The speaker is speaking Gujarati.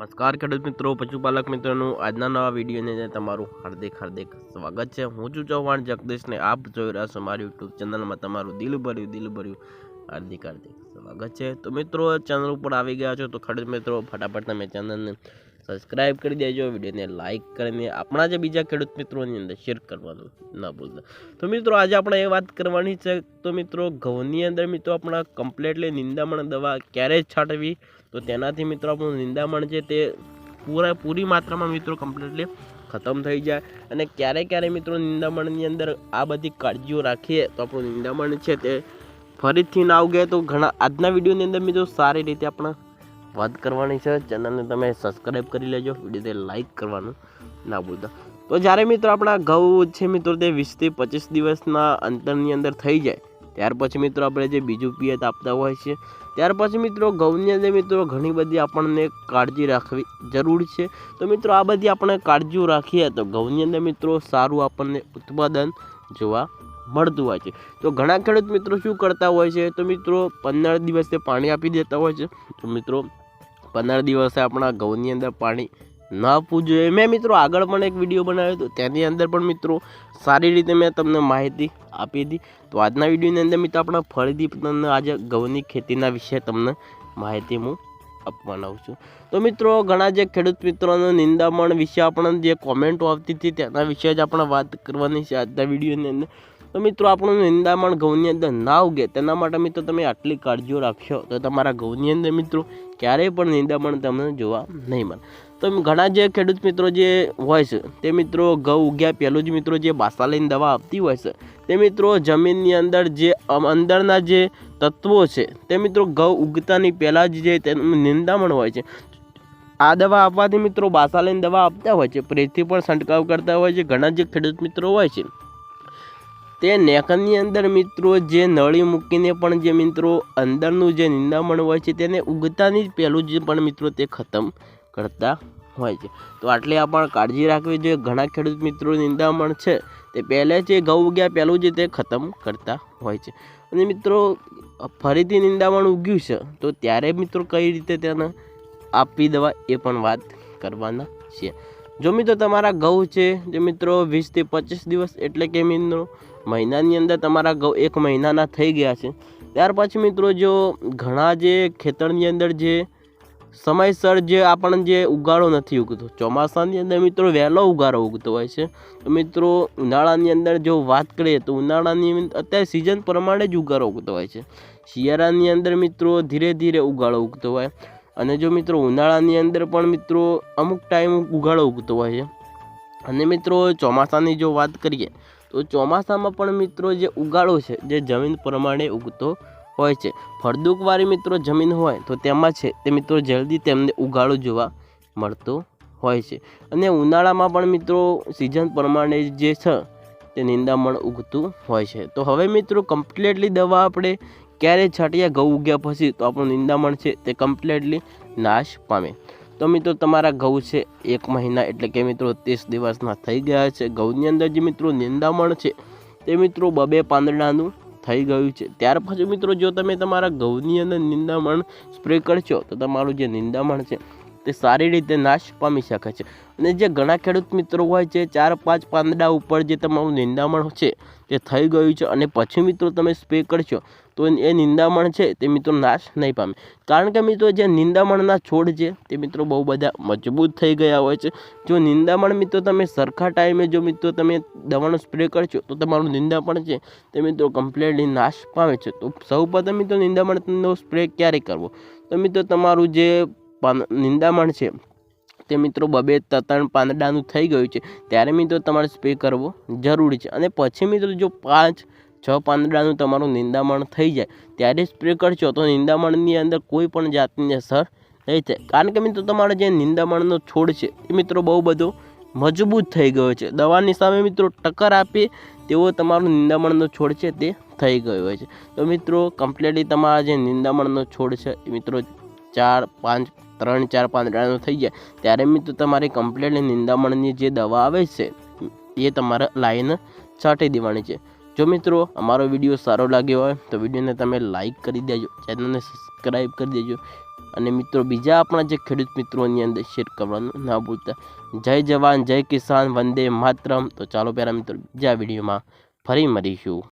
નમસ્કાર, ખેડૂત મિત્રો, પશુપાલક મિત્રોનું આજના નવા વિડીયોની તમારું હાર્દિક હાર્દિક સ્વાગત છે. હું છું ચૌહાણ જગદીશને આપ જોઈ રહ્યા છો મારી યુટ્યુબ ચેનલમાં તમારું દિલ ભર્યું દિલ ભર્યું હાર્દિક હાર્દિક સ્વાગત છે. તો મિત્રો, ચેનલ ઉપર આવી ગયા છો તો ખેડૂત મિત્રો, ફટાફટ તમે ચેનલને સબસ્ક્રાઇબ કરી દેજો, વિડીયોને લાઇક કરીને આપણા જે બીજા ખેડૂત મિત્રોની અંદર શેર કરવાનું ના ભૂલતા. તો મિત્રો, આજે આપણે એ વાત કરવાની છે. તો મિત્રો, ઘઉંની અંદર મિત્રો આપણા કમ્પ્લેટલી નિંદામણ દવા ક્યારે છાંટવી? તો તેનાથી મિત્રો આપણું નિંદામણ છે તે પૂરા, પૂરી માત્રામાં મિત્રો કમ્પ્લીટલી ખતમ થઈ જાય. અને ક્યારે ક્યારે મિત્રો નિંદામણની અંદર આ બધી કાળજીઓ રાખીએ તો આપણું નિંદામણ છે તે ફરીથી ના ઉગે. તો ઘણા આજના વિડીયોની અંદર મિત્રો સારી રીતે આપણે વાત કરવાની છે. ચેનલને તમે સબસ્ક્રાઈબ કરી લેજો. વિડીયોને લાઈક કરવાનું ના ભૂલતા. તો જ્યારે મિત્રો આપણા ઘઉં છે મિત્રો તે વીસથી પચીસ દિવસના અંતરની અંદર થઈ જાય, ત્યાર પછી મિત્રો આપણે જે બીજું પિયત આપતા હોય છે, ત્યાર પછી મિત્રો ઘઉંની અંદર મિત્રો ઘણી બધી આપણને કાળજી રાખવી જરૂર છે. તો મિત્રો આ બધી આપણે કાળજીઓ રાખીએ તો ઘઉંની અંદર મિત્રો સારું આપણને ઉત્પાદન જોવા મળતું હોય છે. તો ઘણા ખેડૂત મિત્રો શું કરતા હોય છે? તો મિત્રો પંદર દિવસે પાણી આપી દેતા હોય છે. તો મિત્રો પંદર દિવસે આપણા ઘઉંની અંદર પાણી ન આપવું જોઈએ. મેં મિત્રો આગળ પણ એક વીડિયો બનાવ્યો હતો. તેની અંદર પણ મિત્રો સારી રીતે મેં તમને માહિતી આપી હતી. તો આજના વિડીયોની અંદર મિત્રો આપણા ફરીથી તમને આજે ઘઉંની ખેતીના વિશે તમને માહિતી હું આપવાનો છું. તો મિત્રો ઘણા જે ખેડૂત મિત્રોનું નિંદામણ વિશે આપણને જે કોમેન્ટો આવતી હતી તેના વિશે જ આપણે વાત કરવાની છે આજના વિડીયોની અંદર. તો મિત્રો, આપણું નિંદામણ ઘઉંની અંદર ના ઉગે, તેના માટે મિત્રો તમે આટલી કાળજીઓ રાખશો તો તમારા ઘઉંની અંદર મિત્રો ક્યારેય પણ નિંદામણ તમને જોવા નહીં મળે. તો ઘણા જે ખેડૂત મિત્રો જે હોય છે, તે મિત્રો ઘઉં ઉગ્યા પહેલું જ મિત્રો જે બાસાલીન દવા આપતી હોય છે, તે મિત્રો જમીનની અંદર જે અંદરના જે તત્વો છે, તે મિત્રો ઘઉં ઉગતાની પહેલાં જ જે તેનું નિંદામણ હોય છે. આ દવા આપવાથી મિત્રો બાસાલીન દવા આપતા હોય છે પ્રેથી પણ છંટકાવ કરતા હોય છે, ઘણા જે ખેડૂત મિત્રો હોય છે. તે નેકરની અંદર મિત્રો જે નળી મૂકીને પણ જે મિત્રો અંદરનું જે નિંદામણ હોય છે તેને ઉગતાની જ પહેલું જ પણ મિત્રો તે ખતમ કરતા હોય છે. તો આટલી આપણે કાળજી રાખવી જોઈએ. ઘણા ખેડૂત મિત્રો નિંદામણ છે તે પહેલે જે ઘઉં ઉગ્યા પહેલું જ તે ખતમ કરતા હોય છે. અને મિત્રો, ફરીથી નિંદામણ ઉગ્યું છે તો ત્યારે મિત્રો કઈ રીતે તેને આપી દેવા એ પણ વાત કરવાના છે. જો મિત્રો તમારા ઘઉં છે, જે મિત્રો વીસથી પચીસ દિવસ એટલે કે મિત્રો મહિનાની અંદર તમારા એક મહિનાના થઈ ગયા છે. ત્યાર પછી મિત્રો જો ઘણા જે ખેતરની અંદર જે સમયસર જે આપણને જે ઉગાડો નથી ઉગતો, ચોમાસાની અંદર મિત્રો વહેલો ઉગાડો ઉગતો હોય છે. તો મિત્રો ઉનાળાની અંદર જો વાત કરીએ તો ઉનાળાની અત્યારે સિઝન પ્રમાણે જ ઉગાડો ઉગતો હોય છે. શિયાળાની અંદર મિત્રો ધીરે ધીરે ઉગાડો ઉગતો હોય. અને જો મિત્રો ઉનાળાની અંદર પણ મિત્રો અમુક ટાઈમ ઉગાડો ઉગતો હોય છે. અને મિત્રો ચોમાસાની જો વાત કરીએ તો ચોમાસામાં પણ મિત્રો જે ઉગાડો છે, જે જમીન પ્રમાણે ઉગતો હોય છે. ફળદ્રુપવાળી મિત્રો જમીન હોય તો તેમાં છે તે મિત્રો જલ્દી તેમને ઉગાડો જોવા મળતો હોય છે. અને ઉનાળામાં પણ મિત્રો સિઝન પ્રમાણે જે છે તે નિંદામણ ઉગતું હોય છે. તો હવે મિત્રો કમ્પ્લીટલી દવા આપણે ક્યારે છાંટીએ ઘઉં ઉગ્યા પછી તો આપણું નિંદામણ છે તે કમ્પ્લીટલી નાશ પામે. તો મિત્રો તમારા ઘઉં છે એક મહિના, એટલે કે મિત્રો ત્રીસ દિવસના થઈ ગયા છે. ઘઉંની અંદર જે મિત્રો નિંદામણ છે, તે મિત્રો બબે પાંદડાનું થઈ ગયું છે. ત્યાર પછી મિત્રો જો તમે તમારા ઘઉંની અંદર નિંદામણ સ્પ્રે કરશો, તો તમારું જે નિંદામણ છે તે સારી રીતે નાશ પામી શકે છે. અને જે ઘણા ખેડૂત મિત્રો હોય છે, ચાર, પાંચ, પાંદડા ઉપર જે તમારું નિંદામણ છે, તે થઈ ગયું છે અને પછી મિત્રો તમે સ્પ્રે કરશો, તો એ નિંદામણ છે, તે મિત્રો નાશ નહીં પામે. કારણ કે મિત્રો જે નિંદામણના છોડ છે, તે મિત્રો બહુ બધા મજબૂત થઈ ગયા હોય છે. જો નિંદામણ મિત્રો તમે સરખા ટાઈમે જો મિત્રો તમે દવાનો સ્પ્રે કરશો, તો તમારું નિંદામણ છે, તે મિત્રો કમ્પ્લેટલી નાશ પામે છે. તો સૌ પ્રથમ મિત્રો નિંદામણનો સ્પ્રે ક્યારે કરવો? તો મિત્રો તમારું જે નિંદામણ છે. તે મિત્રો બબે ત્રણ પાંદડાનું થઈ ગયું છે. ત્યારે મિત્રો તમારે સ્પ્રે કરવો જરૂરી છે. અને પછી મિત્રો જો પાંચ, છ પાંદડાનું તમારું નિંદામણ થઈ જાય, ત્યારે સ્પ્રે કરશો તો નિંદામણની અંદર કોઈ પણ જાતની અસર નહીં થાય. કારણ કે મિત્રો તમારો જે નિંદામણનો છોડ છે, એ મિત્રો બહુ બધો મજબૂત થઈ ગયો છે. દવાની સામે મિત્રો ટક્કર આપે તેવો તમારો નિંદામણનો છોડ છે તે થઈ ગયો હોય છે. તો મિત્રો કમ્પ્લીટલી તમારા જે નિંદામણનો છોડ છે, એ મિત્રો ચાર, પાંચ ત્રણ, ચાર પાંદડાનો થઈ જાય, ત્યારે મિત્રો તમારી કમ્પ્લેટ નિંદામણની જે દવા આવે છે, એ તમારે લાઈન છાંટી દેવાની છે. જો મિત્રો અમારો વીડિયો સારો લાગ્યો હોય, તો વિડીયોને તમે લાઇક કરી દેજો ચેનલને સબસ્ક્રાઈબ કરી દેજો. અને મિત્રો બીજા આપણા જે ખેડૂત મિત્રોની અંદર શેર કરવાનું ના ભૂલતા. જય જવાન, જય કિસાન, વંદે માતરમ. તો ચાલો પહેલાં મિત્રો બીજા વિડીયોમાં ફરી મળીશું.